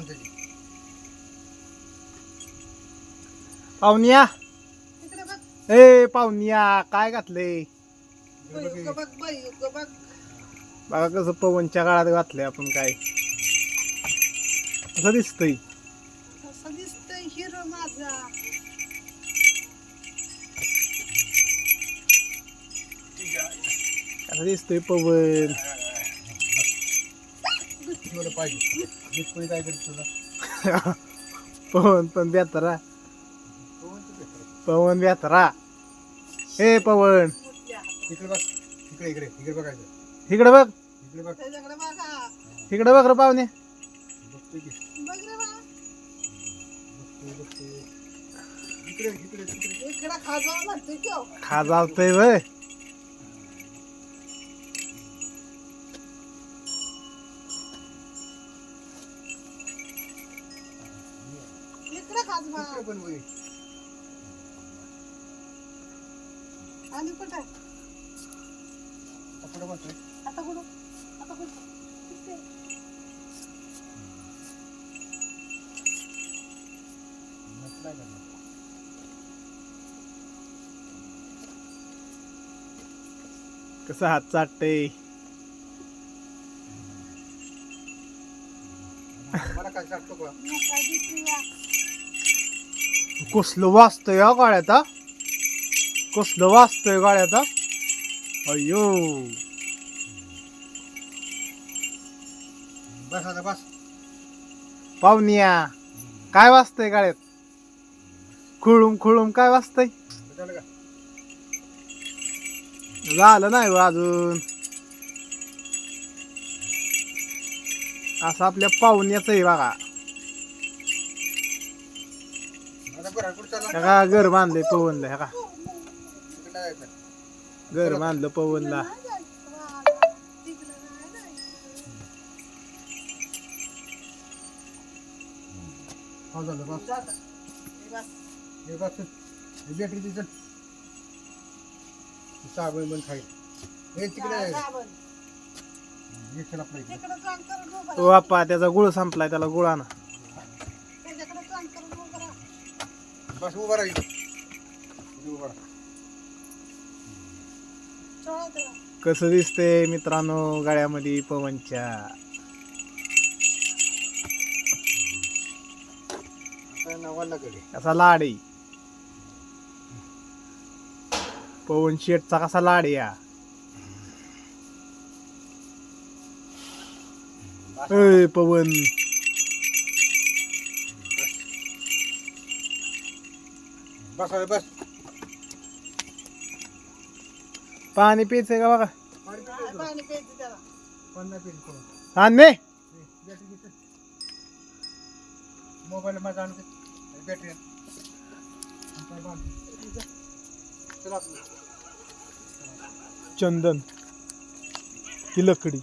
त्याची पाहुनिया? तिकडे बघ. ए पाहुनिया काय घातले बाई, उगं बघ कसं पवनच्या काळात घातलंय आपण काय. कसं दिसतंय? कसं दिसतंय हिरो माझा? कसं दिसतोय पवन? थोडं पाहिजे. जितकोणी काय करत तुला? पवन पण बेतरा? पवन बेतरा. ए पवन. इकडे बघ. इकडे इकडे. इकडे बघायचं इकडे बघ. इकडे बघ. त्याच्याकडे बघा इकडे बघ रे पाहुणे. बघतोय की. बघ रे बा बघतोय बघतोय. इकडे इकडे इकडे. इकडे खाजवा म्हणते की हो. खा जावतोय वय. पण वय आणि कुठे? म्हणतोय आता कुठं? आता कुठं? काय करणार कसं हात चाटतंय? मला काय सांगतो का. कसलं वाचतंय हा गाड्यात कसलं वाचतंय गाळ्यात अयो बस आता बस. पाहुनिया काय वाचतंय गाळ्यात? खुळूम खुळूम काय वाचतंय झालं नाही हो अजून. असं आपल्या पाहुण्याचंही आहे बघा. का घर बांधले पवनला हे का. घर बांधलं पवनला बॅटरी साबण पण खाईल हे तिकडे तो. बाप्पा त्याचा गुळ संपलाय त्याला गुळाना त्याच्याकडे बस उभा राहील राहा. कसं दिसतंय मित्रांनो गाड्यामध्ये पवनच्या? आता नावाला कडे कसा लाड आहे? पवन शेटचा कसा लाड आहे या? अय पवन. बस आता बस. पाणी प्यायचंय का बघा? पाणी प्यायचं त्याला. आणणे मोबाईल माझा आणते बॅटरी. चला. चंदन. ही लकडी.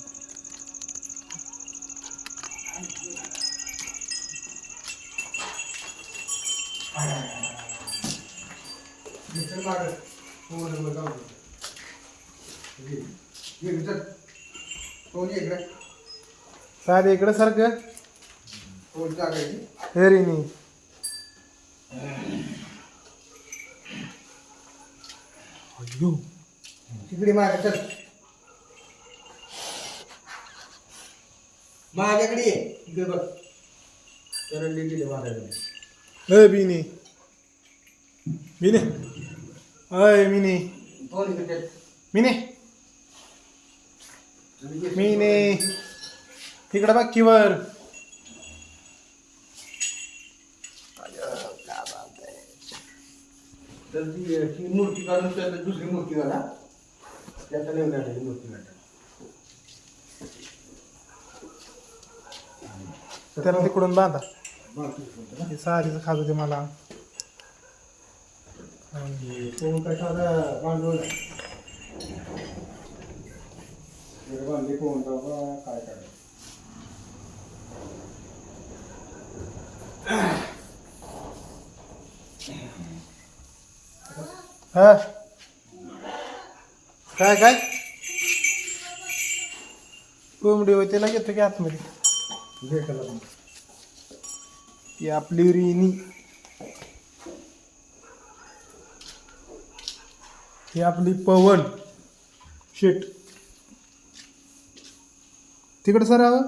साधे इकडे. सारखं? ती. हेरिनी अयो तिकडे मागे चल. माझ्याकडे ये. इकडे बघ. करंडी माझ्याकडे बिनी. बिने. अय मिनी दोन विकेट मिनी मिनी तिकडे बघ किवर तर ती ही मूर्ती काढून त्यात दुसरी मूर्ती काढा. त्याचा नेम काढायची मूर्ती काढा. त्याला तिकडून बांधा. साधीचं खाजू दे मला. आणि भांडवल आहे. काय करायचं? हा? काय काय? कोंबडी होते घेतो की आतमध्ये. भेटायला पण ती आपली रिनी. ही आपली पवन. शेट तिकडे सर हवं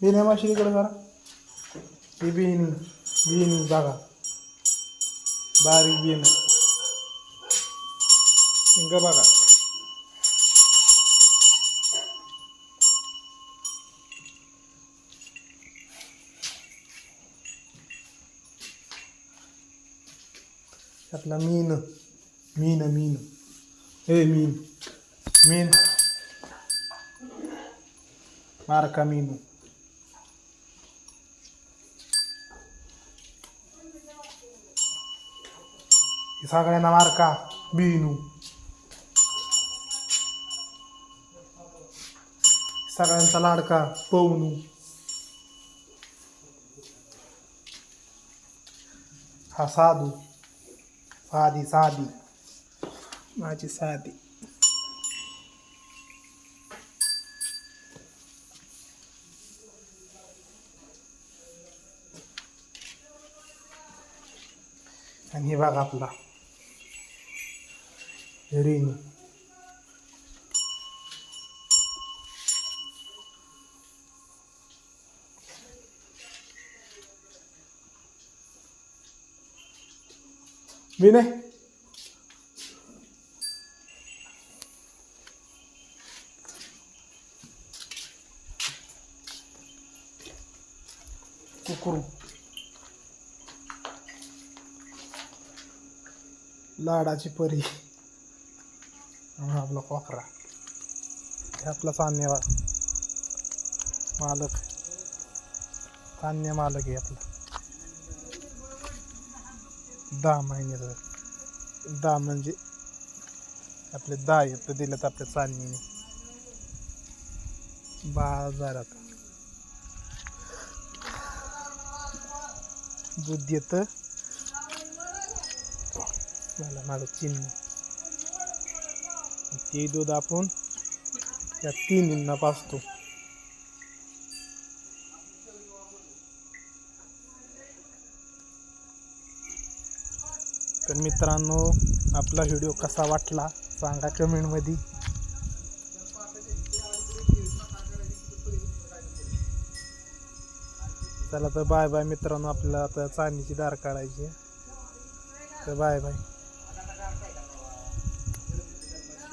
बिन्या माशी तिकडे सरा ही बिनी बिनी बघा बारीक बिन इंग बघा. आपला मीन मीन मीन हे मीन मीन मार्का मीनू हे सगळ्यांना मार्का बिनू सगळ्यांचा लाडका पवनू हा साधू साधी साधी माझी साधी आणि हे बघा आपला रेणू विनय कुकुरू लाडाची परी. आपला कोकरा. हे आपला सान्यवाद मालक. सान्य मालक आहे आपला. दहा महिन्याचा. दहा म्हणजे आपले दहा येतं दिलं तर आपल्या चांदणीने. बाजारात. दूध देतं मला माझं चिन्ह ते दूध आपण या तिन्हींना पाचतो. तर मित्रांनो आपला व्हिडिओ कसा वाटला सांगा कमेंटमध्ये. चला तर बाय बाय मित्रांनो आपल्याला आता चांदीची दार काढायची तर बाय बाय.